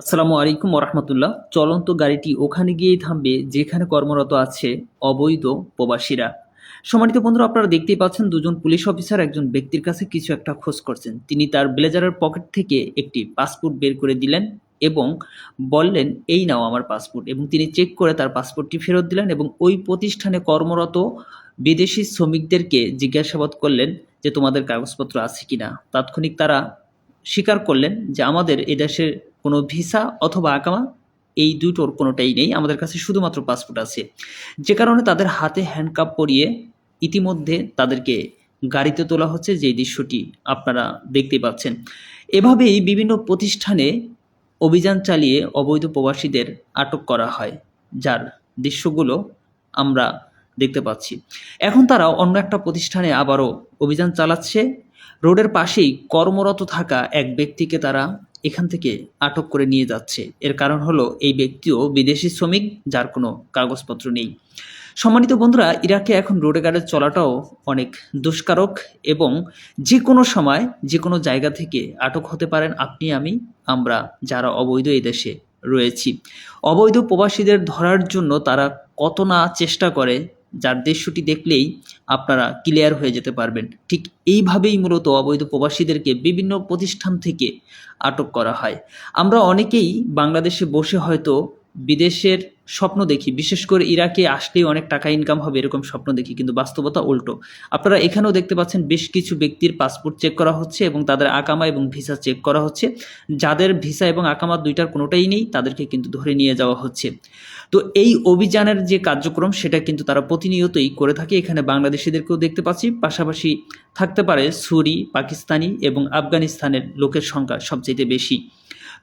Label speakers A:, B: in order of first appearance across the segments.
A: আসসালামু আলাইকুম ওরহামতুল্লাহ। চলন্ত গাড়িটি ওখানে গিয়েই থামবে, যেখানে কর্মরত আছে অবৈধ প্রবাসীরা। সম্মানিত বন্ধুরা, আপনারা দেখতেই পাচ্ছেন দুজন পুলিশ অফিসার একজন ব্যক্তির কাছে কিছু একটা খোঁজ করছেন। তিনি তার ব্লেজারের পকেট থেকে একটি পাসপোর্ট বের করে দিলেন এবং বললেন, এই নাও আমার পাসপোর্ট। এবং তিনি চেক করে তার পাসপোর্টটি ফেরত দিলেন এবং ওই প্রতিষ্ঠানে কর্মরত বিদেশি শ্রমিকদেরকে জিজ্ঞাসাবাদ করলেন যে তোমাদের কাগজপত্র আছে কিনা। তাৎক্ষণিক তারা স্বীকার করলেন যে আমাদের এদেশের কোনো ভিসা অথবা আকামা এই দুটোর কোনোটাই নেই। আমাদের কাছে শুধুমাত্র পাসপোর্ট আছে। যে কারণে তাদের হাতে হ্যান্ডকাপ পরিয়ে ইতিমধ্যে তাদেরকে গাড়িতে তোলা হচ্ছে যে দৃশ্যটি আপনারা দেখতে পাচ্ছেন। এভাবেই বিভিন্ন প্রতিষ্ঠানে অভিযান চালিয়ে অবৈধ প্রবাসীদের আটক করা হয়, যার দৃশ্যগুলো আমরা দেখতে পাচ্ছি। এখন তারা অন্য একটা প্রতিষ্ঠানে আবারও অভিযান চালাচ্ছে। রোডের পাশেই কর্মরত থাকা এক ব্যক্তিকে তারা এখান থেকে আটক করে নিয়ে যাচ্ছে। এর কারণ হলো, এই ব্যক্তিও বিদেশি শ্রমিক, যার কোনো কাগজপত্র নেই। সম্মানিত বন্ধুরা, ইরাকে এখন রোডে গাড়ি চলাটাও অনেক দুষ্কারক এবং যে কোনো সময়, যে কোনো জায়গা থেকে আটক হতে পারেন আপনি, আমি, আমরা যারা অবৈধ এই দেশে রয়েছি। অবৈধ প্রবাসীদের ধরার জন্য তারা কত না চেষ্টা করে যার দৃশ্যটি দেখলেই আপনারা ক্লিয়ার হয়ে যেতে পারবেন। ঠিক এইভাবেই মূলত অবৈধ প্রবাসীদেরকে বিভিন্ন প্রতিষ্ঠান থেকে আটক করা হয়। আমরা অনেকেই বাংলাদেশে বসে হয়তো বিদেশের স্বপ্ন দেখি। বিশেষ করে ইরাকে আসলেই অনেক টাকা ইনকাম হবে এরকম স্বপ্ন দেখি, কিন্তু বাস্তবতা উল্টো। আপনারা এখানেও দেখতে পাচ্ছেন বেশ কিছু ব্যক্তির পাসপোর্ট চেক করা হচ্ছে এবং তাদের আকামা এবং ভিসা চেক করা হচ্ছে। যাদের ভিসা এবং আকামা দুইটার কোনোটাই নেই, তাদেরকে কিন্তু ধরে নিয়ে যাওয়া হচ্ছে। তো এই অভিযানের যে কার্যক্রম, সেটা কিন্তু তারা প্রতিনিয়তই করে থাকে। এখানে বাংলাদেশিদেরকেও দেখতে পাচ্ছি, পাশাপাশি থাকতে পারে সুরি, পাকিস্তানি এবং আফগানিস্তানের লোকের সংখ্যা সবচেয়ে বেশি।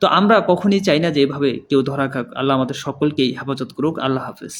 A: তো আমরা কখনই চাই না যে এভাবে কেউ ধরা খাক। আল্লাহ আমাদের সকলকেই হেফাজত করুক। আল্লাহ হাফেজ।